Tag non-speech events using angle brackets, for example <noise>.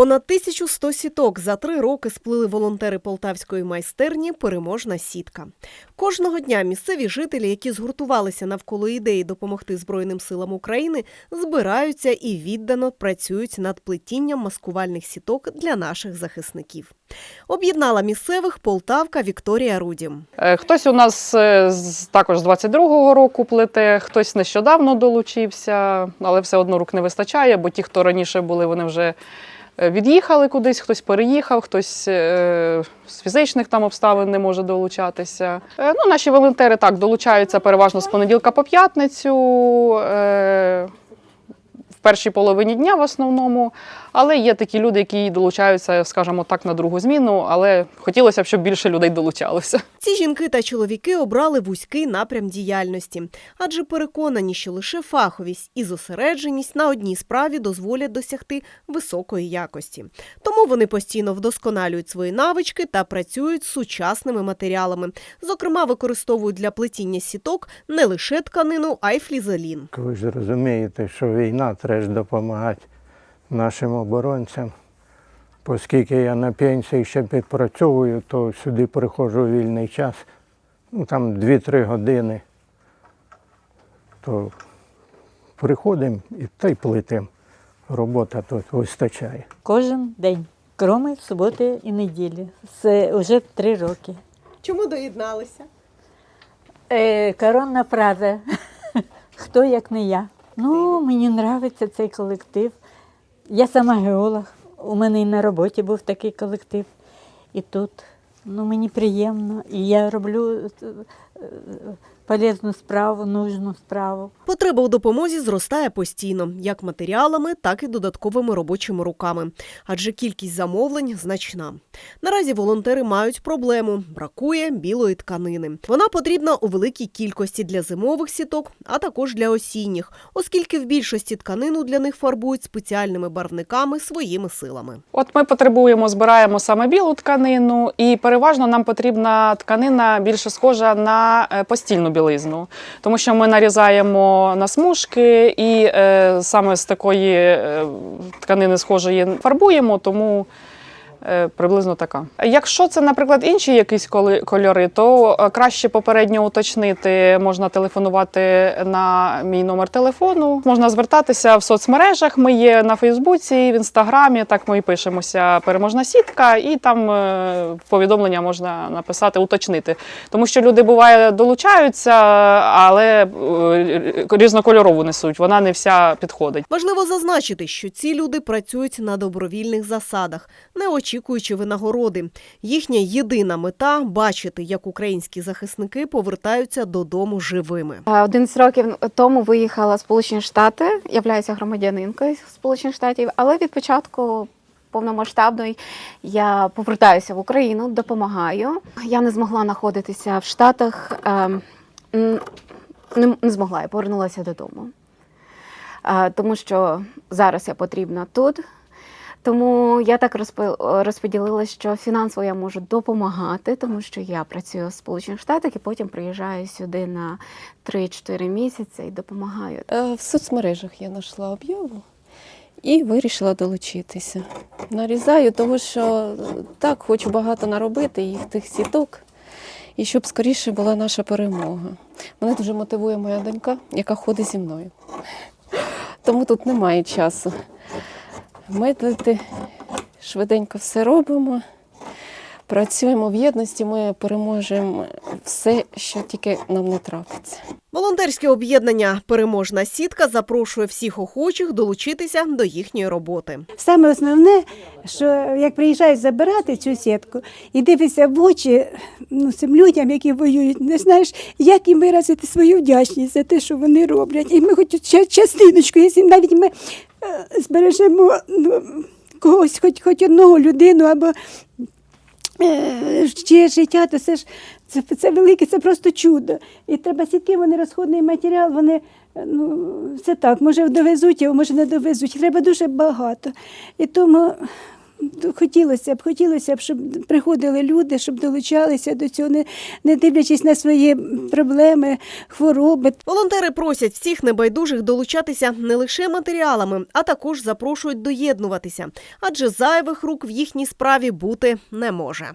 Понад 1100 сіток за три роки сплили волонтери полтавської майстерні Переможна сітка. Кожного дня місцеві жителі, які згуртувалися навколо ідеї допомогти Збройним силам України, збираються і віддано працюють над плетінням маскувальних сіток для наших захисників. Об'єднала місцевих Полтавка Вікторія Рудім. Е, Хтось у нас е, також з 22-го року плете, хтось нещодавно долучився, але все одно рук не вистачає, бо ті, хто раніше були, вони вже від'їхали кудись, хтось переїхав, хтось е, з фізичних там обставин не може долучатися. Е, Ну, наші волонтери так долучаються переважно з понеділка по п'ятницю. В першій половині дня в основному, але є такі люди, які долучаються, скажімо так, на другу зміну. Але хотілося б, щоб більше людей долучалося. Ці жінки та чоловіки обрали вузький напрям діяльності, адже переконані, що лише фаховість і зосередженість на одній справі дозволять досягти високої якості. Тому вони постійно вдосконалюють свої навички та працюють з сучасними матеріалами. Зокрема, використовують для плетіння сіток не лише тканину, а й флізелін. Ви ж розумієте, що війна треба ж допомагати нашим оборонцям. Оскільки я на пенсії ще підпрацьовую, то сюди приходжу у вільний час, ну там 2-3 години, то приходимо і та й плетимо. Робота тут вистачає. Кожен день, кроме суботи і неділі. Це вже три роки. Чому доєдналися? Е, коронна фраза. <laughs> Хто як не я. Ну, мені подобається цей колектив. Я сама геолог. У мене і на роботі був такий колектив. І тут ну, мені приємно. І я роблю полезну справу, нужну справу. Потреба у допомозі зростає постійно, як матеріалами, так і додатковими робочими руками, адже кількість замовлень значна. Наразі волонтери мають проблему: бракує білої тканини. Вона потрібна у великій кількості для зимових сіток, а також для осінніх, оскільки в більшості тканину для них фарбують спеціальними барвниками своїми силами. От ми потребуємо, збираємо саме білу тканину, і переважно нам потрібна тканина більше схожа на е, постільну білизну, тому що ми нарізаємо на смужки і е, саме з такої е, тканини схожої фарбуємо, тому. Е, Приблизно така. Якщо це, наприклад, інші якісь кольори, то е, краще попередньо уточнити. Можна телефонувати на мій номер телефону. Можна звертатися в соцмережах. Ми є на Фейсбуці, в інстаграмі. Так ми і пишемося переможна сітка, і там е, повідомлення можна написати, уточнити. Тому що люди буває долучаються, але різнокольорову несуть. Вона не вся підходить. Важливо зазначити, що ці люди працюють на добровільних засадах, не очікуючи винагороди. Їхня єдина мета бачити, як українські захисники повертаються додому живими. Е, 11 років тому виїхала в Сполучені Штати, являюся громадянинкою Сполучених Штатів, але від початку повномасштабної я повертаюся в Україну, допомагаю. Я не змогла знаходитися в Штатах, не, не змогла, я повернулася додому. Е, Тому що зараз я потрібна тут. Тому я так розподілила, що фінансово я можу допомагати, тому що я працюю в Сполучених Штатах і потім приїжджаю сюди на 3-4 місяці і допомагаю. Е, В соцмережах я знайшла об'яву і вирішила долучитися. Нарізаю, тому що е, так хочу багато наробити їх тих сіток, і щоб скоріше була наша перемога. Мене дуже мотивує моя донька, яка ходить зі мною. Тому тут немає часу. Ми швиденько все робимо. Працюємо в єдності, ми переможемо все, що тільки нам не трапиться. Волонтерське об'єднання Переможна сітка запрошує всіх охочих долучитися до їхньої роботи. Саме основне, що як приїжджають забирати цю сітку і дивишся в очі ну, цим людям, які воюють, не знаєш, як їм виразити свою вдячність за те, що вони роблять. І ми хоч ча- частиночку, якщо навіть ми е, збережемо ну, когось, хоч, хоч одного людину або чиє життя, то це ж це, це велике, це просто чудо. І треба сітки, вони розходний матеріал, вони е, ну, це так, може довезуть його, може не довезуть. Треба дуже багато. І тому хотілося б, хотілося б, щоб приходили люди, щоб долучалися до цього, не, не дивлячись на свої проблеми, хвороби. Волонтери просять всіх небайдужих долучатися не лише матеріалами, а також запрошують доєднуватися, адже зайвих рук в їхній справі бути не може.